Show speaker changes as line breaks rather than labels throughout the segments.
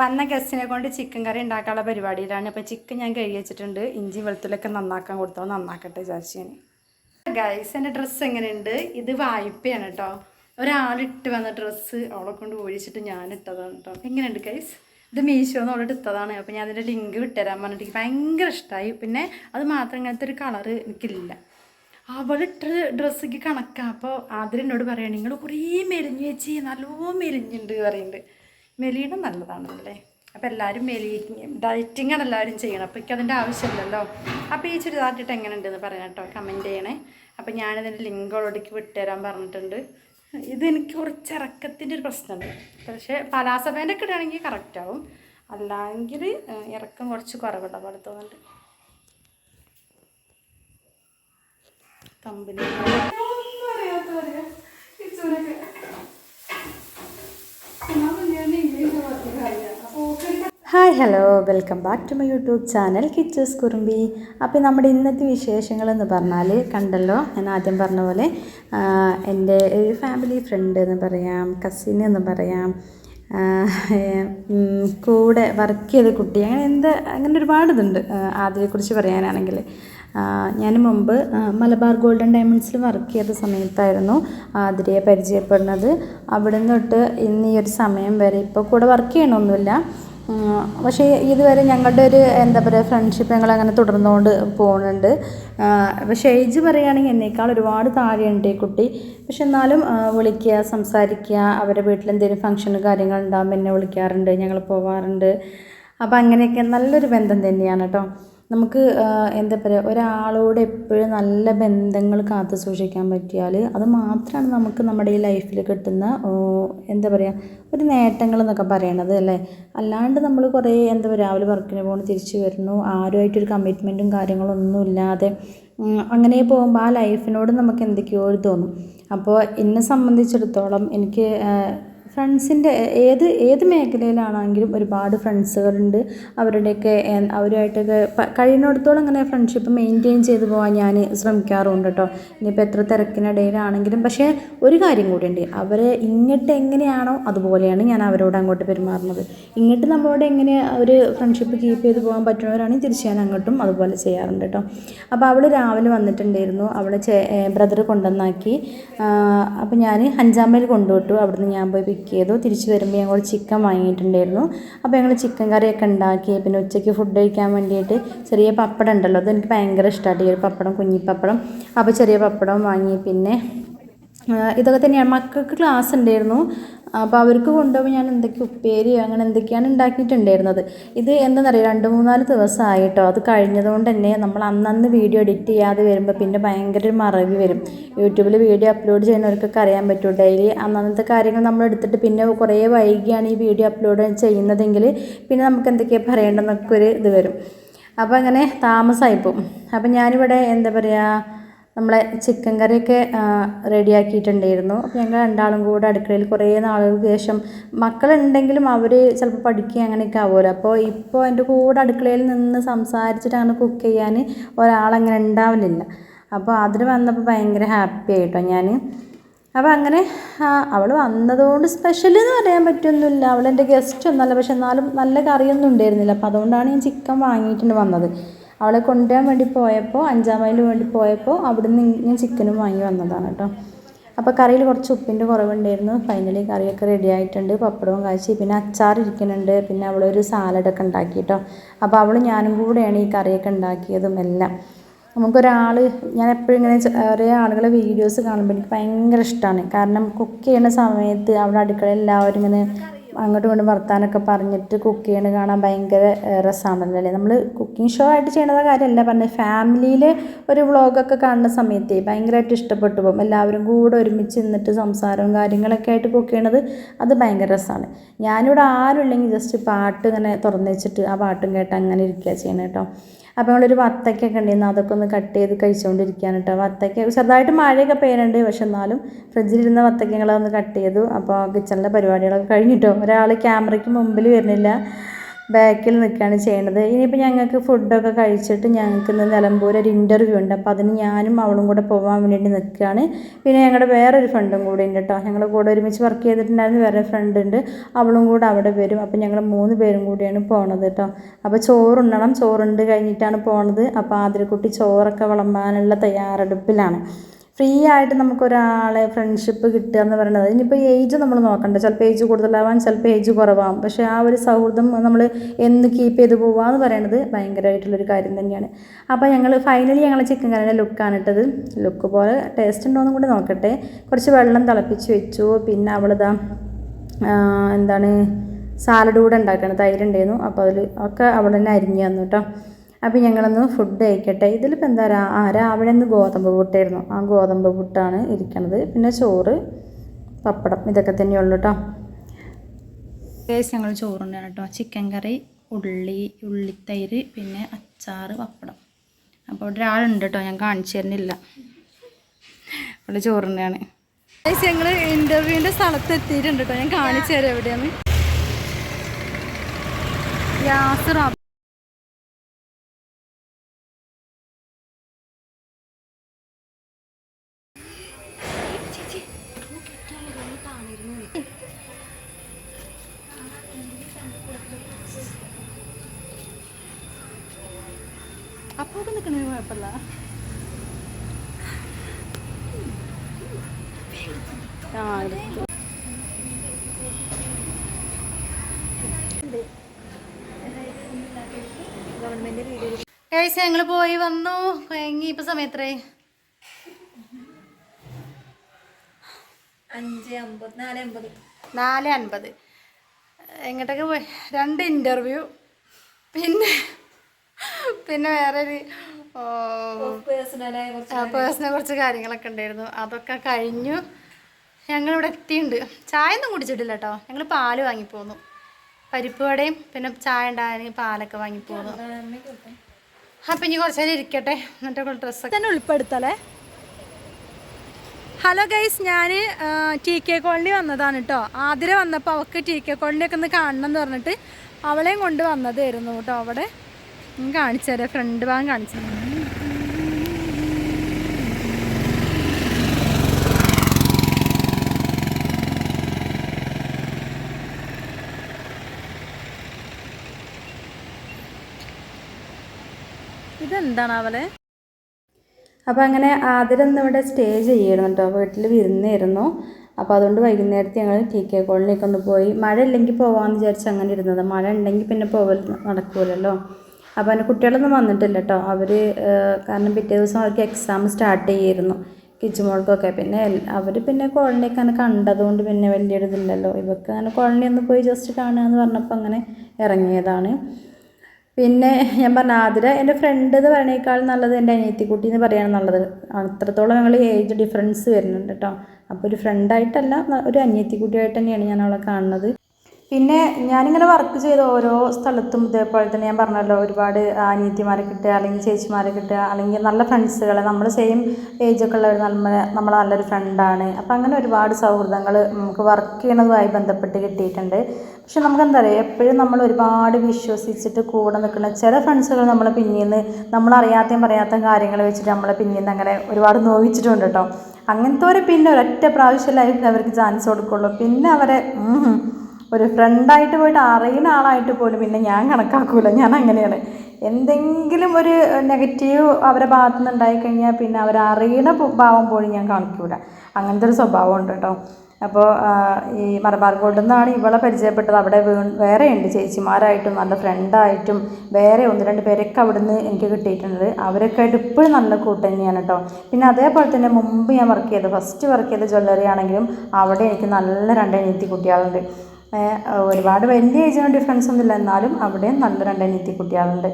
വന്ന ഗസ്റ്റിനെ കൊണ്ട് ചിക്കൻ കറി ഉണ്ടാക്കാനുള്ള പരിപാടിയിലാണ്. അപ്പോൾ ചിക്കൻ ഞാൻ കഴുകി വെച്ചിട്ടുണ്ട്. ഇഞ്ചി വെളുത്തുള്ളിയൊക്കെ നന്നാക്കാൻ കൊടുത്തോ? നന്നാക്കട്ടെ വിചാരിച്ചു ഗൈസ് എന്റെ ഡ്രസ്സ് എങ്ങനെയുണ്ട്? ഇത് വായ്പയാണ് കേട്ടോ ഒരാളിട്ട് വന്ന ഡ്രസ്സ് അവളെ കൊണ്ട് ഓടിച്ചിട്ട് ഞാൻ ഇട്ടതാണ് കേട്ടോ എങ്ങനെയുണ്ട് ഗൈസ് ഇത് മീശോന്ന് അവളോട് ഇട്ടതാണ്. അപ്പോൾ ഞാൻ അതിന്റെ ലിങ്ക് വിട്ടുതരാൻ പറഞ്ഞിട്ട് എനിക്ക് ഭയങ്കര ഇഷ്ടമായി പിന്നെ അത് മാത്രം ഇങ്ങനത്തെ ഒരു കളറ് എനിക്കില്ല. അവളിട്ട ഡ്രസ്സിക്ക് കണക്കാണ് അപ്പോൾ ആദ്യം എന്നോട് പറയുകയാണ് നിങ്ങൾ കുറേ മെലിഞ്ഞ് വെച്ച് നല്ലോ മെലിഞ്ഞുണ്ട് പറയുന്നുണ്ട് മെലിയണം നല്ലതാണല്ലേ? അപ്പോൾ എല്ലാവരും മെലി ഡയറ്റിംഗ് ആണ് എല്ലാവരും ചെയ്യണം. അപ്പോൾ എനിക്ക് അതിന്റെ ആവശ്യമില്ലല്ലോ. അപ്പോൾ ഈ ചുരിദാറിട്ടിട്ട് എങ്ങനെ ഉണ്ടെന്ന് പറയാം കേട്ടോ കമന്റ് ചെയ്യണേ. അപ്പോൾ ഞാനിതിന്റെ ലിങ്ക് ഓളോടേക്ക് വിട്ടുതരാൻ പറഞ്ഞിട്ടുണ്ട്. ഇത് എനിക്ക് കുറച്ച് ഇറക്കത്തിന്റെ ഒരു പ്രശ്നമുണ്ട്. പക്ഷേ പലാസഭേന്റെ ഒക്കെ ഇടുകയാണെങ്കിൽ കറക്റ്റ് ആവും. അല്ലെങ്കിൽ ഇറക്കം കുറച്ച് കുറവുള്ള പോലെ തോന്നുന്നുണ്ട് company hi hello. Welcome back to my YouTube channel Kichus Kurumbi. അപ്പോൾ നമ്മുടെ ഇന്നത്തെ വിശേഷങ്ങൾ എന്ന് പറഞ്ഞാൽ കണ്ടല്ലോ ഞാൻ ആദ്യം പറഞ്ഞ പോലെ എന്റെ ഒരു ഫാമിലി ഫ്രണ്ട് എന്ന് പറയാം കസിൻ എന്ന് പറയാം കൂടെ വർക്ക് ചെയ്ത കുട്ടി അങ്ങനെ എന്താ അങ്ങനെ ഒരുപാട് ഇതുണ്ട് അതിനെക്കുറിച്ച് പറയാനാണെങ്കിൽ. ഞാൻ മുമ്പ് മലബാർ ഗോൾഡൻ ഡയമണ്ട്സിൽ വർക്ക് ചെയ്ത സമയത്തായിരുന്നു ആതിരയെ പരിചയപ്പെടുന്നത്. അവിടെ നിന്ന് ഇന്ന് ഈ ഒരു സമയം വരെ ഇപ്പോൾ കൂടെ വർക്ക് ചെയ്യണമൊന്നുമില്ല. പക്ഷേ ഇതുവരെ ഞങ്ങളുടെ ഒരു എന്താ പറയുക ഫ്രണ്ട്ഷിപ്പ് ഞങ്ങൾ അങ്ങനെ തുടർന്നുകൊണ്ട് പോകുന്നുണ്ട്. പക്ഷേ ഏജ് പറയുകയാണെങ്കിൽ എന്നേക്കാൾ ഒരുപാട് താഴെയുണ്ട് ഈ കുട്ടി. പക്ഷെ എന്നാലും വിളിക്കുക സംസാരിക്കുക അവരുടെ വീട്ടിൽ എന്തെങ്കിലും ഫംഗ്ഷനും കാര്യങ്ങളുണ്ടാകുമ്പോൾ എന്നെ വിളിക്കാറുണ്ട് ഞങ്ങൾ പോവാറുണ്ട്. അപ്പോൾ അങ്ങനെയൊക്കെ നല്ലൊരു ബന്ധം തന്നെയാണ് കേട്ടോ. നമുക്ക് എന്താ പറയുക ഒരാളോട് എപ്പോഴും നല്ല ബന്ധങ്ങൾ കാത്തു സൂക്ഷിക്കാൻ പറ്റിയാൽ അത് മാത്രമാണ് നമുക്ക് നമ്മുടെ ഈ ലൈഫിൽ കിട്ടുന്ന എന്താ പറയുക ഒരു നേട്ടങ്ങൾ എന്നൊക്കെ പറയണത് അല്ലേ? അല്ലാണ്ട് നമ്മൾ കുറേ എന്താ പറയുക രാവിലെ വർക്കിന് പോകുന്നു തിരിച്ചു വരുന്നു ആരുമായിട്ടൊരു കമ്മിറ്റ്മെന്റും കാര്യങ്ങളൊന്നും ഇല്ലാതെ അങ്ങനെ പോകുമ്പോൾ ആ ലൈഫിനോട് നമുക്ക് എന്തൊക്കെയോ ഒരു തോന്നും. അപ്പോൾ എന്നെ സംബന്ധിച്ചിടത്തോളം എനിക്ക് ഫ്രണ്ട്സിന്റെ ഏത് ഏത് മേഖലയിലാണെങ്കിലും ഒരുപാട് ഫ്രണ്ട്സുകളുണ്ട്. അവരുടെയൊക്കെ അവരുമായിട്ടൊക്കെ കഴിയുന്നിടത്തോളം അങ്ങനെ ഫ്രണ്ട്ഷിപ്പ് മെയിന്റെയിൻ ചെയ്ത് പോകാൻ ഞാൻ ശ്രമിക്കാറുണ്ട് കേട്ടോ. ഇനിയിപ്പോൾ എത്ര തിരക്കിനിടയിലാണെങ്കിലും. പക്ഷേ ഒരു കാര്യം കൂടിയുണ്ട്. അവരെ ഇങ്ങോട്ട് എങ്ങനെയാണോ അതുപോലെയാണ് ഞാൻ അവരോട് അങ്ങോട്ട് പെരുമാറുന്നത്. ഇങ്ങോട്ട് നമ്മളോട് എങ്ങനെ ഒരു ഫ്രണ്ട്ഷിപ്പ് കീപ്പ് ചെയ്ത് പോകാൻ പറ്റുന്നവരാണെങ്കിൽ തിരിച്ച് ഞാൻ അങ്ങോട്ടും അതുപോലെ ചെയ്യാറുണ്ട് കേട്ടോ. അപ്പോൾ അവൾ രാവിലെ വന്നിട്ടുണ്ടായിരുന്നു. അവളെ ബ്രദർ കൊണ്ടുവന്നാക്കി. അപ്പോൾ ഞാൻ അഞ്ചാം മൈൽ കൊണ്ടുവിട്ടു. അവിടുന്ന് ഞാൻ പോയി പിക്ക് ചെയ്തു തിരിച്ച് വരുമ്പോൾ ഞങ്ങൾ ചിക്കൻ വാങ്ങിയിട്ടുണ്ടായിരുന്നു. അപ്പോൾ ഞങ്ങൾ ചിക്കൻ കറിയൊക്കെ ഉണ്ടാക്കി പിന്നെ ഉച്ചയ്ക്ക് ഫുഡ് കഴിക്കാൻ വേണ്ടിയിട്ട് ചെറിയ പപ്പടം ഉണ്ടല്ലോ അത് എനിക്ക് ഭയങ്കര ഇഷ്ടമാണ് ഈ ഒരു പപ്പടം കുഞ്ഞിപ്പപ്പടം. അപ്പോൾ ചെറിയ പപ്പടം വാങ്ങി പിന്നെ ഇതൊക്കെ തന്നെയാണ്. മക്കൾക്ക് ക്ലാസ് ഉണ്ടായിരുന്നു. അപ്പോൾ അവർക്ക് കൊണ്ടുപോകുമ്പോൾ ഞാൻ എന്തൊക്കെ ഉപ്പേരി അങ്ങനെ എന്തൊക്കെയാണ് ഉണ്ടാക്കിയിട്ടുണ്ടായിരുന്നത്. ഇത് എന്താണെന്നറിയാം? രണ്ട് മൂന്നാൽ ദിവസമായിട്ടോ. അത് കഴിഞ്ഞതുകൊണ്ട് തന്നെ നമ്മൾ അന്നന്ന് വീഡിയോ എഡിറ്റ് ചെയ്യാതെ വരുമ്പോൾ പിന്നെ ഭയങ്കര ഒരു മറവി വരും. യൂട്യൂബിൽ വീഡിയോ അപ്ലോഡ് ചെയ്യുന്നവർക്കൊക്കെ അറിയാൻ പറ്റും. ഡെയിലി അന്നന്നത്തെ കാര്യങ്ങൾ നമ്മൾ എടുത്തിട്ട് പിന്നെ കുറേ വൈകിയാണ് ഈ വീഡിയോ അപ്ലോഡ് ചെയ്യുന്നതെങ്കിൽ പിന്നെ നമുക്ക് എന്തൊക്കെയാണ് പറയേണ്ടതെന്നൊക്കെ ഒരു ഇത് വരും. അപ്പോൾ അങ്ങനെ താമസമായിപ്പോൾ അപ്പോൾ ഞാനിവിടെ എന്താ പറയുക നമ്മളെ ചിക്കൻ കറിയൊക്കെ റെഡിയാക്കിയിട്ടുണ്ടായിരുന്നു അപ്പോൾ ഞങ്ങൾ രണ്ടാളും കൂടെ അടുക്കളയിൽ കുറേ നാളുകൾക്ക് ശേഷം മക്കളുണ്ടെങ്കിലും അവർ ചിലപ്പോൾ പഠിക്കുക അങ്ങനെയൊക്കെ ആവുമല്ലോ. അപ്പോൾ ഇപ്പോൾ എന്റെ കൂടെ അടുക്കളയിൽ നിന്ന് സംസാരിച്ചിട്ട് കുക്ക് ചെയ്യാൻ ഒരാളങ്ങനെ ഉണ്ടാവലില്ല. അപ്പോൾ അതിന് വന്നപ്പോൾ ഭയങ്കര ഹാപ്പി ആയിട്ടോ ഞാൻ അപ്പോൾ അങ്ങനെ അവൾ വന്നതുകൊണ്ട് സ്പെഷ്യൽ എന്ന് പറയാൻ പറ്റൊന്നുമില്ല. അവൾ എന്റെ ഗസ്റ്റ് ഒന്നല്ല പക്ഷെ എന്നാലും നല്ല കറിയൊന്നും ഉണ്ടായിരുന്നില്ല. അപ്പോൾ അതുകൊണ്ടാണ് ഞാൻ ചിക്കൻ വാങ്ങിയിട്ടുണ്ട് വന്നത്. അവളെ കൊണ്ടുവരാൻ വേണ്ടി പോയപ്പോൾ അഞ്ചാം മൈൽ വേണ്ടി പോയപ്പോൾ അവിടെ നിന്ന് ഞാൻ ചിക്കനും വാങ്ങി വന്നതാണ് കേട്ടോ. അപ്പോൾ കറിയിൽ കുറച്ച് ഉപ്പിന്റെ കുറവുണ്ടായിരുന്നു. ഫൈനലി കറിയൊക്കെ റെഡി ആയിട്ടുണ്ട്. പപ്പടവും കാച്ചി. പിന്നെ അച്ചാർ ഇരിക്കുന്നുണ്ട്. പിന്നെ അവളൊരു സാലഡൊക്കെ ഉണ്ടാക്കി കേട്ടോ. അപ്പോൾ അവൾ ഞാനും കൂടെയാണ് ഈ കറിയൊക്കെ ഉണ്ടാക്കിയതും എല്ലാം. നമുക്കൊരാൾ ഞാൻ എപ്പോഴും ഇങ്ങനെ ഒരേ ആളുകളെ വീഡിയോസ് കാണുമ്പോൾ എനിക്ക് ഭയങ്കര ഇഷ്ടമാണ് കാരണം കുക്ക് ചെയ്യുന്ന സമയത്ത് അവിടെ അടുക്കള എല്ലാവരും ഇങ്ങനെ അങ്ങോട്ടും ഇങ്ങോട്ടും വർത്താനൊക്കെ പറഞ്ഞിട്ട് കുക്ക് ചെയ്യണ കാണാൻ ഭയങ്കര രസമാണല്ലോ അല്ലേ? നമ്മൾ കുക്കിംഗ് ഷോ ആയിട്ട് ചെയ്യണത് കാര്യമല്ല പറഞ്ഞത് ഫാമിലിയിൽ ഒരു വ്ളോഗൊക്കെ കാണുന്ന സമയത്ത് ഭയങ്കരമായിട്ട് ഇഷ്ടപ്പെട്ടു പോകും. എല്ലാവരും കൂടെ ഒരുമിച്ച് നിന്നിട്ട് സംസാരവും കാര്യങ്ങളൊക്കെ ആയിട്ട് കുക്ക് ചെയ്യണത് അത് ഭയങ്കര രസമാണ് ഞാനിവിടെ ആരും ഇല്ലെങ്കിൽ ജസ്റ്റ് പാട്ട് ഇങ്ങനെ തുറന്നു വെച്ചിട്ട് ആ പാട്ടും കേട്ട് അങ്ങനെ ഇരിക്കുക ചെയ്യണം കേട്ടോ അപ്പോൾ ഞങ്ങളൊരു വത്തക്കൊക്കെ ഉണ്ടായിരുന്നു. അതൊക്കെ ഒന്ന് കട്ട് ചെയ്ത് കഴിച്ചുകൊണ്ടിരിക്കുകയാണ് കേട്ടോ വത്തക്ക ചെറുതായിട്ട് മഴയൊക്കെ പെയ്യുന്നുണ്ട് പക്ഷെ എന്നാലും ഫ്രിഡ്ജിലിരുന്ന വത്തക്കങ്ങളൊന്ന് കട്ട് ചെയ്തു. അപ്പോൾ കിച്ചണിലെ പരിപാടികളൊക്കെ കഴിഞ്ഞിട്ടോ. ഒരാൾ ക്യാമറയ്ക്ക് മുമ്പിൽ വരുന്നില്ല. ബാക്കിൽ നിൽക്കുകയാണ് ചെയ്യേണ്ടത്. ഇനിയിപ്പോൾ ഞങ്ങൾക്ക് ഫുഡൊക്കെ കഴിച്ചിട്ട് ഞങ്ങൾക്ക് ഇന്ന് നിലമ്പൂർ ഒരു ഇന്റർവ്യൂ ഉണ്ട്. അപ്പോൾ അതിന് ഞാനും അവളും കൂടെ പോകാൻ വേണ്ടി നിൽക്കുകയാണ്. പിന്നെ ഞങ്ങളുടെ വേറൊരു ഫ്രണ്ടും കൂടെ ഉണ്ട് കേട്ടോ ഞങ്ങൾ കൂടെ ഒരുമിച്ച് വർക്ക് ചെയ്തിട്ടുണ്ടായിരുന്നു വേറെ ഫ്രണ്ട് ഉണ്ട്. അവളും കൂടെ അവിടെ വരും. അപ്പോൾ ഞങ്ങൾ മൂന്ന് പേരും കൂടിയാണ് പോണത് കേട്ടോ അപ്പോൾ ചോറുണ്ണണം. ചോറുണ്ട് കഴിഞ്ഞിട്ടാണ് പോണത്. അപ്പോൾ ആതിരക്കുട്ടി ചോറൊക്കെ വിളമ്പാനുള്ള തയ്യാറെടുപ്പിലാണ്. ഫ്രീ ആയിട്ട് നമുക്കൊരാളെ ഫ്രണ്ട്ഷിപ്പ് കിട്ടുക എന്ന് പറയുന്നത്. ഇനിയിപ്പോൾ ഏജ് നമ്മൾ നോക്കണ്ട. ചിലപ്പോൾ ഏജ് കൂടുതലാവാം ചിലപ്പോൾ ഏജ് കുറവാകും പക്ഷേ ആ ഒരു സൗഹൃദം നമ്മൾ എന്ന് കീപ്പ് ചെയ്ത് പോവുക എന്ന് പറയുന്നത് ഭയങ്കരമായിട്ടുള്ളൊരു കാര്യം തന്നെയാണ്. അപ്പോൾ ഞങ്ങൾ ഫൈനലി ഞങ്ങൾ ചിക്കൻ കറിയുടെ ലുക്കാണ് ഇട്ടത്. ലുക്ക് പോലെ ടേസ്റ്റ് ഉണ്ടോ എന്നും കൂടി നോക്കട്ടെ. കുറച്ച് വെള്ളം തിളപ്പിച്ച് വെച്ചു. പിന്നെ അവളിതാ എന്താണ് സാലഡ് കൂടെ ഉണ്ടാക്കണം. തൈരുണ്ടായിരുന്നു അപ്പോൾ അതിൽ ഒക്കെ അവിടെ തന്നെ അരിഞ്ഞു തന്നു കേട്ടോ അപ്പോൾ ഞങ്ങളൊന്ന് ഫുഡ് കഴിക്കട്ടെ. ഇതിലിപ്പോൾ എന്താ ആ രാവിലെ ഒന്ന് ഗോതമ്പ് പുട്ടായിരുന്നു. ആ ഗോതമ്പ് പുട്ടാണ് ഇരിക്കണത്. പിന്നെ ചോറ് പപ്പടം ഇതൊക്കെ തന്നെയുള്ളൂ കേട്ടോ കേസ് ഞങ്ങൾ ചോറുണ്ടാണ് കേട്ടോ ചിക്കൻ കറി ഉള്ളി ഉള്ളിത്തൈര് പിന്നെ അച്ചാറ് പപ്പടം. അപ്പോൾ ഒരാളുണ്ട് കേട്ടോ ഞാൻ കാണിച്ചു തരുന്നില്ല. ഇവിടെ ചോറുണ്ടാണ്. ഞങ്ങൾ ഇന്റർവ്യൂവിന്റെ സ്ഥലത്ത് എത്തിയിട്ടുണ്ട് കേട്ടോ ഞാൻ കാണിച്ചു തരാം എവിടെയാണ് യാസർ അപ്പോൾ നിൽക്കണതിന് കുഴപ്പമില്ല ആ എടുത്തു. ഗൈസ് ഞങ്ങൾ പോയി വന്നു. കുഴങ്ങി ഇപ്പൊ സമയത്രേ
അഞ്ച് അമ്പത് നാല് അമ്പത്.
നാല് അൻപത്. എങ്ങോട്ടൊക്കെ പോയി? രണ്ട് ഇന്റർവ്യൂ പിന്നെ പിന്നെ വേറെ ഒരു
പേഴ്സണലായ കുറച്ച്
പേഴ്സണൽ കുറച്ച് കാര്യങ്ങളൊക്കെ ഉണ്ടായിരുന്നു. അതൊക്കെ കഴിഞ്ഞു. ഞങ്ങളിവിടെ എത്തിയിട്ടുണ്ട് ചായ ഒന്നും കുടിച്ചിട്ടില്ല കേട്ടോ ഞങ്ങൾ പാൽ വാങ്ങിപ്പോന്നു പരിപ്പ് വടയും പിന്നെ ചായ ഉണ്ടാകാൻ പാലൊക്കെ വാങ്ങി പോകും അപ്പം ഇനി കുറച്ച് നേരം ഇരിക്കട്ടെ. എന്നിട്ട് ഡ്രസ്സ് തന്നെ ഉൾപ്പെടുത്തലേ. ഹലോ ഗൈസ് ഞാൻ ടി കെ കോളനി വന്നതാണ് കേട്ടോ ആതിര വന്നപ്പോൾ അവൾക്ക് ടി കെ കോളനിയൊക്കെ ഒന്ന് കാണണം എന്ന് പറഞ്ഞിട്ട് അവളെയും കൊണ്ട് വന്നതായിരുന്നു കേട്ടോ അവിടെ. കാണിച്ചു തരാം ഫ്രണ്ട് ഭാഗം കാണിച്ചു തരാം ഇതെന്താണ് അവളെ അപ്പോൾ അങ്ങനെ ആതിരന്ന് ഇവിടെ സ്റ്റേ ചെയ്യണം കേട്ടോ വീട്ടിൽ വിരുന്നായിരുന്നു. അപ്പോൾ അതുകൊണ്ട് വൈകുന്നേരത്തെ ഞങ്ങൾ ടി കെ കോളിലേക്ക് ഒന്ന് പോയി മഴ ഇല്ലെങ്കിൽ പോകാമെന്ന് വിചാരിച്ച് അങ്ങനെ ഇരുന്നത്. മഴ ഉണ്ടെങ്കിൽ പിന്നെ പോകൽ നടക്കൂലല്ലോ. അപ്പോൾ അതിന് കുട്ടികളൊന്നും വന്നിട്ടില്ല കേട്ടോ അവർ കാരണം പിറ്റേ ദിവസം അവർക്ക് എക്സാം സ്റ്റാർട്ട് ചെയ്യായിരുന്നു കിച്ചുമോൾക്കൊക്കെ പിന്നെ അവർ പിന്നെ കോളനിയൊക്കെ അങ്ങനെ കണ്ടതുകൊണ്ട് പിന്നെ വലിയൊരു ഇതില്ലല്ലോ ഇവർക്ക് അങ്ങനെ കോളനി ഒന്ന് പോയി ജസ്റ്റ് കാണുക എന്ന് പറഞ്ഞപ്പോൾ അങ്ങനെ ഇറങ്ങിയതാണ്. പിന്നെ ഞാൻ പറഞ്ഞ ആതിര എന്റെ ഫ്രണ്ട് എന്ന് പറയണേക്കാൾ നല്ലത് എന്റെ അനിയത്തിക്കുട്ടി എന്ന് പറയാണ് നല്ലത്. അത്രത്തോളം ഞങ്ങൾ ഏജ് ഡിഫറൻസ് വരുന്നുണ്ട് കേട്ടോ അപ്പോൾ ഒരു ഫ്രണ്ടായിട്ടല്ല ഒരു അനിയത്തിക്കുട്ടിയായിട്ട് തന്നെയാണ് ഞാൻ അവളെ കാണുന്നത്. പിന്നെ ഞാനിങ്ങനെ വർക്ക് ചെയ്ത ഓരോ സ്ഥലത്തും ഇതേപോലെ തന്നെ ഞാൻ പറഞ്ഞല്ലോ ഒരുപാട് അനിയത്തിമാരെ കിട്ടുക അല്ലെങ്കിൽ ചേച്ചിമാരെ കിട്ടുക അല്ലെങ്കിൽ നല്ല ഫ്രണ്ട്സുകളെ നമ്മൾ സെയിം ഏജൊക്കെ ഉള്ള ഒരു നമ്മൾ നമ്മളെ നല്ലൊരു ഫ്രണ്ടാണ് അപ്പോൾ അങ്ങനെ ഒരുപാട് സൗഹൃദങ്ങൾ നമുക്ക് വർക്ക് ചെയ്യണതുമായി ബന്ധപ്പെട്ട് കിട്ടിയിട്ടുണ്ട്. പക്ഷെ നമുക്ക് എന്താ പറയുക എപ്പോഴും നമ്മൾ ഒരുപാട് വിശ്വസിച്ചിട്ട് കൂടെ നിൽക്കുന്ന ചില ഫ്രണ്ട്സുകൾ നമ്മളെ പിന്നീന്ന് നമ്മളറിയാത്തയും പറയാത്ത കാര്യങ്ങൾ വെച്ചിട്ട് നമ്മളെ പിന്നീന്ന് അങ്ങനെ ഒരുപാട് നോവിച്ചിട്ടുണ്ട് കേട്ടോ. അങ്ങനത്തെ ഒരു പിന്നെ ഒരൊറ്റ പ്രാവശ്യം ലൈഫിൽ അവർക്ക് ചാൻസ് കൊടുക്കുള്ളൂ. പിന്നെ അവരെ ഒരു ഫ്രണ്ടായിട്ട് പോയിട്ട് അറിയുന്ന ആളായിട്ട് പോലും പിന്നെ ഞാൻ കണക്കാക്കൂല. ഞാൻ അങ്ങനെയാണ്. എന്തെങ്കിലും ഒരു നെഗറ്റീവ് അവരെ ഭാഗത്തു നിന്ന് ഉണ്ടായിക്കഴിഞ്ഞാൽ പിന്നെ അവർ അറിയണ ഭാവം പോലും ഞാൻ കാണിക്കൂല. അങ്ങനത്തെ ഒരു സ്വഭാവം ഉണ്ട് കേട്ടോ. അപ്പോൾ ഈ മലബാർ ഗോൾഡിൽ നിന്നാണ് ഇവളെ പരിചയപ്പെട്ടത്. അവിടെ വീ- വേറെയുണ്ട് ചേച്ചിമാരായിട്ടും നല്ല ഫ്രണ്ടായിട്ടും വേറെ ഒന്ന് രണ്ട് പേരൊക്കെ അവിടെ നിന്ന് എനിക്ക് കിട്ടിയിട്ടുണ്ട്. അവരൊക്കെ ആയിട്ട് ഇപ്പോഴും നല്ല കൂട്ട് തന്നെയാണ് കേട്ടോ പിന്നെ അതേപോലെ തന്നെ മുമ്പ് ഞാൻ വർക്ക് ചെയ്തത് ഫസ്റ്റ് വർക്ക് ചെയ്ത ജ്വല്ലറി ആണെങ്കിലും അവിടെ എനിക്ക് നല്ല രണ്ട് അനിയത്തി കുട്ടികളുണ്ട്. ഒരുപാട് വലിയ ഏജിന് ഡിഫറൻസ് ഒന്നുമില്ല. എന്നാലും അവിടെ നല്ല രണ്ട് അനിയത്തി കുട്ടികളുണ്ട്.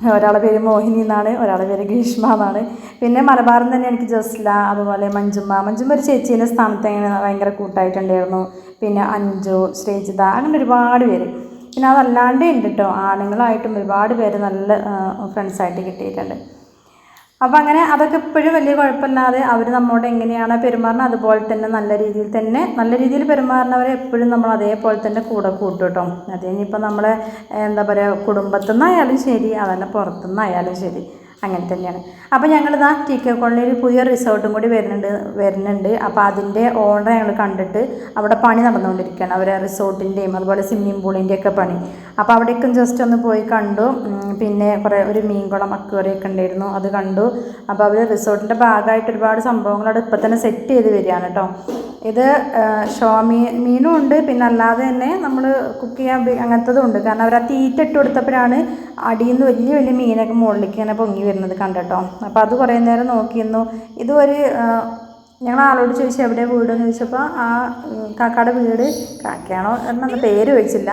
ഒരാളെ പേര് മോഹിനി എന്നാണ് ഒരാളെ പേര് ഗ്രീഷ്മ എന്നാണ്. പിന്നെ മലബാറിൽ തന്നെ എനിക്ക് ജസ്ല അതുപോലെ മഞ്ജുമ്മ. മഞ്ജുമ്മ ഒരു ചേച്ചീന്റെ സ്ഥാനത്ത് ഇങ്ങനെ ഭയങ്കര കൂട്ടായിട്ടുണ്ടായിരുന്നു. പിന്നെ അഞ്ജു ശ്രീജിത അങ്ങനെ ഒരുപാട് പേര്. പിന്നെ അതല്ലാണ്ട് ഉണ്ട് കേട്ടോ ആണുങ്ങളായിട്ടും ഒരുപാട് പേര് നല്ല ഫ്രണ്ട്സായിട്ട് കിട്ടിയിട്ടുണ്ട്. അപ്പോൾ അങ്ങനെ അതൊക്കെ ഇപ്പോഴും വലിയ കുഴപ്പമില്ലാതെ അവർ നമ്മളോട് എങ്ങനെയാണ് പെരുമാറുന്നത് അതുപോലെ തന്നെ നല്ല രീതിയിൽ തന്നെ നല്ല രീതിയിൽ പെരുമാറുന്നവരെ എപ്പോഴും നമ്മൾ അതേപോലെ തന്നെ കൂടെ കൂട്ടും കേട്ടോ. അത് കഴിഞ്ഞിപ്പോൾ നമ്മളെ എന്താ പറയുക കുടുംബത്തിൽ നിന്നായാലും ശരി അതന്നെ പുറത്തുനിന്നായാലും ശരി. അങ്ങനെ തന്നെയാണ്. അപ്പോൾ ഞങ്ങളിതാ ടി കെ കോളനിയിൽ പുതിയ റിസോർട്ടും കൂടി വരുന്നുണ്ട് വരുന്നുണ്ട്. അപ്പോൾ അതിന്റെ ഓണർ ഞങ്ങൾ കണ്ടിട്ട് അവിടെ പണി നടന്നുകൊണ്ടിരിക്കുകയാണ്. അവരെ റിസോർട്ടിന്റെയും അതുപോലെ സ്വിമ്മിംഗ് പൂളിന്റെയൊക്കെ പണി. അപ്പോൾ അവിടേക്കും ജസ്റ്റ് ഒന്ന് പോയി കണ്ടു. പിന്നെ കുറേ ഒരു മീൻകുളം അക്വേറിയൊക്കെ ഉണ്ടായിരുന്നു അത് കണ്ടു. അപ്പോൾ അവർ റിസോർട്ടിന്റെ ഭാഗമായിട്ട് ഒരുപാട് സംഭവങ്ങൾ അവിടെ ഇപ്പം തന്നെ സെറ്റ് ചെയ്ത് വരികയാണ് കേട്ടോ ഇത് ഷോ മീൻ മീനും ഉണ്ട്. പിന്നെ അല്ലാതെ തന്നെ നമ്മൾ കുക്ക് ചെയ്യാൻ അങ്ങനത്തതും ഉണ്ട്. കാരണം അവർ ആ തീറ്റ ഇട്ട് കൊടുത്തപ്പോഴാണ് അടിയിൽ നിന്ന് വലിയ വലിയ മീനൊക്കെ മുകളിലേക്ക് ഇങ്ങനെ പൊങ്ങി വരുന്നത് കണ്ടട്ടോ. അപ്പോൾ അത് കുറേ നേരം നോക്കിയിരുന്നു. ഇതുവരെ ഒരു ഞങ്ങൾ ആളോട് ചോദിച്ചു എവിടെ വീടെന്ന് ചോദിച്ചപ്പോൾ ആ കാക്കയുടെ വീട് കാക്കയാണോ എന്നാ പേര് വെച്ചില്ല.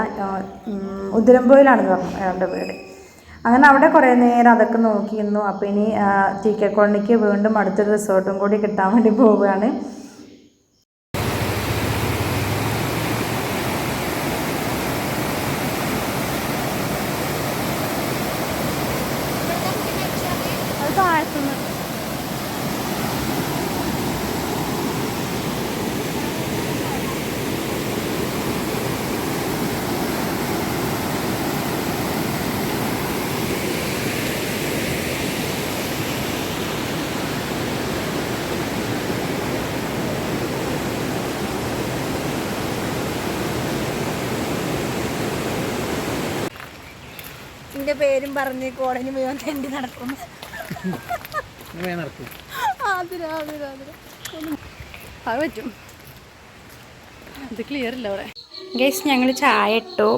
ഉദിരമ്പോയിലാണെന്ന് പറഞ്ഞു അയാളുടെ വീട്. അങ്ങനെ അവിടെ കുറേ നേരം അതൊക്കെ നോക്കിയിരുന്നു. അപ്പോൾ ഇനി ടി കെ കോളനിക്ക് വീണ്ടും അടുത്തൊരു റിസോർട്ടും കൂടി കിട്ടാൻ വേണ്ടി പോവുകയാണ് അത് താഴ്ത്തുന്നു
എന്റെ പേരും പറഞ്ഞ് കോളനി മുഴുവൻ തെണ്ടി
നടക്കും.
അതിരാ അതിരാ അതിരാ
അത് പറ്റും. അത് ക്ലിയർ ഇല്ല അവിടെ. ഗേസ് ഞങ്ങൾ ചായ ഇട്ടു.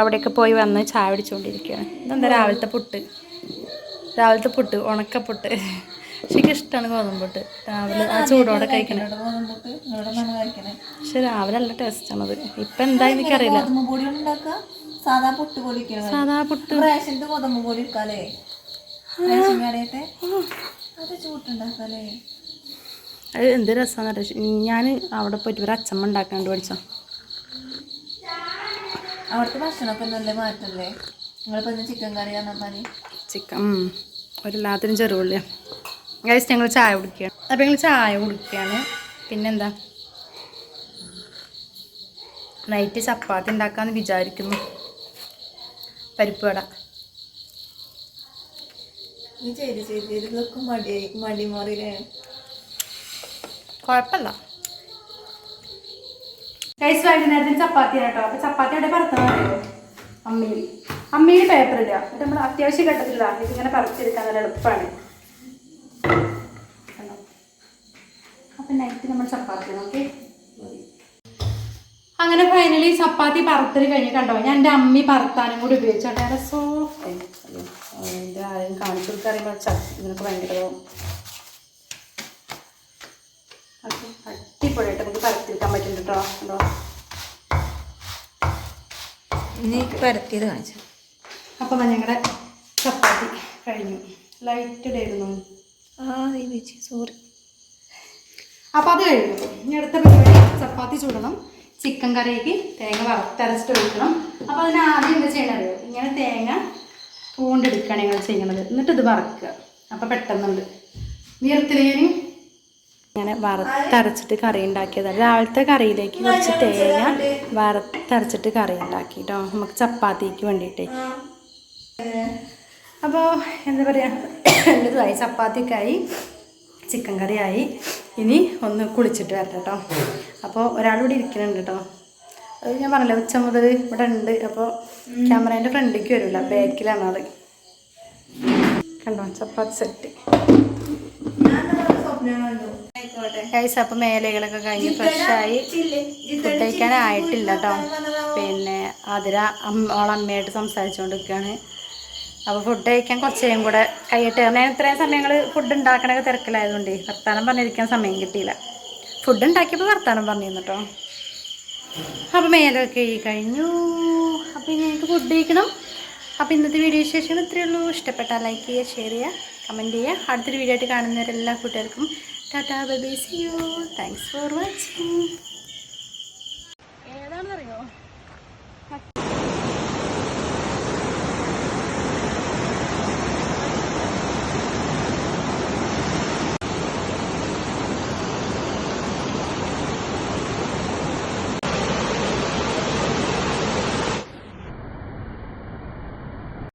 അവിടെയൊക്കെ പോയി വന്ന് ചായ പിടിച്ചുകൊണ്ടിരിക്കുകയാണ് ഇതെന്താ രാവിലത്തെ പുട്ട്? രാവിലത്തെ പുട്ട് ഉണക്കപ്പുട്ട് ശരിക്കും ഇഷ്ടമാണ് ഗോതമ്പുട്ട് രാവിലെ ആ ചൂടോടെ കഴിക്കണേ. പക്ഷെ രാവിലെ നല്ല ടേസ്റ്റാണത് ഇപ്പം എന്താ എനിക്കറിയില്ല.
സാധാ പുട്ട് പൊടിക്കണം
സാധാ പുട്ട്.
റേഷന്റെ ഗോതമ്പ് പോലെ ഇരിക്കാല്ലേ റേഷൻ കടയത്തെ അത് ചൂട്ടുണ്ടാക്കാല്ലേ?
അത് എന്ത് രസമാണ് ഞാൻ അവിടെ പോയിട്ട് ഒരു അച്ചമ്മ ഉണ്ടാക്കാണ്ട് പഠിച്ചോ.
അവിടുത്തെ ഭക്ഷണമൊക്കെ നല്ല മാറ്റല്ലേ? നിങ്ങളിപ്പോ ഇന്ന് ചിക്കൻ കറി പറഞ്ഞാൽ
ചിക്കൻ ഒരെല്ലാത്തിനും ചെറുപുള്ളിയാ. ഗൈസ് ഞങ്ങൾ ചായ കുടിക്കുകയാണ് അപ്പോൾ ഞങ്ങൾ ചായ കുടിക്കുകയാണ് പിന്നെന്താ? നൈറ്റ് ചപ്പാത്തി ഉണ്ടാക്കാമെന്ന് വിചാരിക്കുന്നു. പരിപ്പ് വട.
നീ ചെയ്ത് ചെയ്ത് ഇതൊക്കെ മടിയായി മടി മാറിയില്ലേ?
കുഴപ്പമില്ല ഗൈസ് വൈകുന്നേരത്തിന് ചപ്പാത്തിയാണ് കേട്ടോ. അപ്പോൾ ചപ്പാത്തി അവിടെ പരത്തണമല്ലോ അമ്മയിൽ. അമ്മയിൽ പേപ്പർ ഇടുക. എന്നിട്ട് നമ്മൾ അത്യാവശ്യ ഘട്ടത്തിലിടാം. ഇതിങ്ങനെ പറിച്ചെടുക്കാൻ നല്ല എളുപ്പമാണ് അപ്പൊ അപ്പം നൈറ്റ് നമ്മൾ ചപ്പാത്തി ഓക്കെ അങ്ങനെ ഫൈനലി ചപ്പാത്തി പറത്തൽ കഴിഞ്ഞ് കണ്ടോ? ഞാൻ എന്റെ അമ്മി പറത്താനും കൂടി ഉപയോഗിച്ചോട്ടെ. വേറെ സോഫ്റ്റ് എന്റെ ആരെയും കാണിച്ചു കൊടുക്കാറിയുമ്പോൾ നിങ്ങൾക്ക് ഭയങ്കര അടിപൊളിയായിട്ട് നമുക്ക് പരത്തിയെടുക്കാൻ പറ്റും കേട്ടോ കണ്ടോ?
നീ പരത്തിയത് കാണിച്ചു?
അപ്പം ഞങ്ങളുടെ ചപ്പാത്തി കഴിഞ്ഞു. ലൈറ്റ് ആയിരുന്നു.
ആ സോറി
അപ്പം അത് കഴിഞ്ഞു. ഇനി അടുത്ത പരിപാടി ചപ്പാത്തി ചൂടണം. ചിക്കൻ കറിക്ക് തേങ്ങ വറുത്തരച്ചിട്ട് ഒഴിക്കണം. അപ്പോൾ അതിന് ആദ്യം എന്താ ചെയ്യണത്? ഇങ്ങനെ തേങ്ങ പൂണ്ടെടുക്കുകയാണ് ഞങ്ങൾ ചെയ്യണത് എന്നിട്ട് ഇത് വറക്കുക. അപ്പോൾ പെട്ടെന്നുണ്ട്. നീർത്തിലേന് ഇങ്ങനെ വറുത്തരച്ചിട്ട് കറി ഉണ്ടാക്കിയതാണ് രാവിലത്തെ കറിയിലേക്ക് കുറച്ച് തേങ്ങ വറുത്തരച്ചിട്ട് കറി ഉണ്ടാക്കി കേട്ടോ നമുക്ക് ചപ്പാത്തിക്ക് വേണ്ടിയിട്ടേ. അപ്പോൾ എന്താ പറയുക എന്റെതായി ചപ്പാത്തിക്കായി ചിക്കൻ കറിയായി. ഇനി ഒന്ന് കുളിച്ചിട്ട് വരട്ടെ കേട്ടോ അപ്പോൾ ഒരാളിവിടെ ഇരിക്കുന്നുണ്ട് കേട്ടോ അത് ഞാൻ പറഞ്ഞില്ല ഉച്ച മുതൽ ഇവിടെ ഉണ്ട്. അപ്പോൾ ക്യാമറേന്റെ ഫ്രണ്ടിലേക്ക് വരില്ല ബാക്കിലാണ് ആൾ. കണ്ടോ ചപ്പാത്തി സെറ്റ് ഗൈസ് അപ്പോൾ മേലകളൊക്കെ കഴിഞ്ഞ് ഫ്രഷായി കഴിക്കാനായിട്ടില്ല കേട്ടോ പിന്നെ അതിര ഓളമ്മയായിട്ട് സംസാരിച്ചുകൊണ്ടിരിക്കുകയാണ് അപ്പോൾ ഫുഡ് കഴിക്കാൻ കുറച്ചേയും കൂടെ കഴിയട്ടെ. ഞാൻ ഇത്രയും സമയങ്ങൾ ഫുഡ് ഉണ്ടാക്കണൊക്കെ തിരക്കിലായതുകൊണ്ട് വർത്താനം പറഞ്ഞിരിക്കാൻ സമയം കിട്ടിയില്ല. ഫുഡ് ഉണ്ടാക്കിയപ്പോൾ വർത്താനം പറഞ്ഞിരുന്നു അപ്പോൾ മേലൊക്കെ കഴുകി കഴിഞ്ഞു. അപ്പോൾ ഇനി ഞങ്ങൾക്ക് ഫുഡ് കഴിക്കണം. അപ്പോൾ ഇന്നത്തെ വീഡിയോ വിശേഷങ്ങൾ ഇത്രയേ ഉള്ളൂ. ഇഷ്ടപ്പെട്ടാൽ ലൈക്ക് ചെയ്യുക ഷെയർ ചെയ്യുക കമന്റ് ചെയ്യുക. അടുത്തൊരു വീഡിയോ ആയിട്ട് കാണുന്നവരെല്ലാ കൂട്ടുകാർക്കും Tata bye see you thanks for watching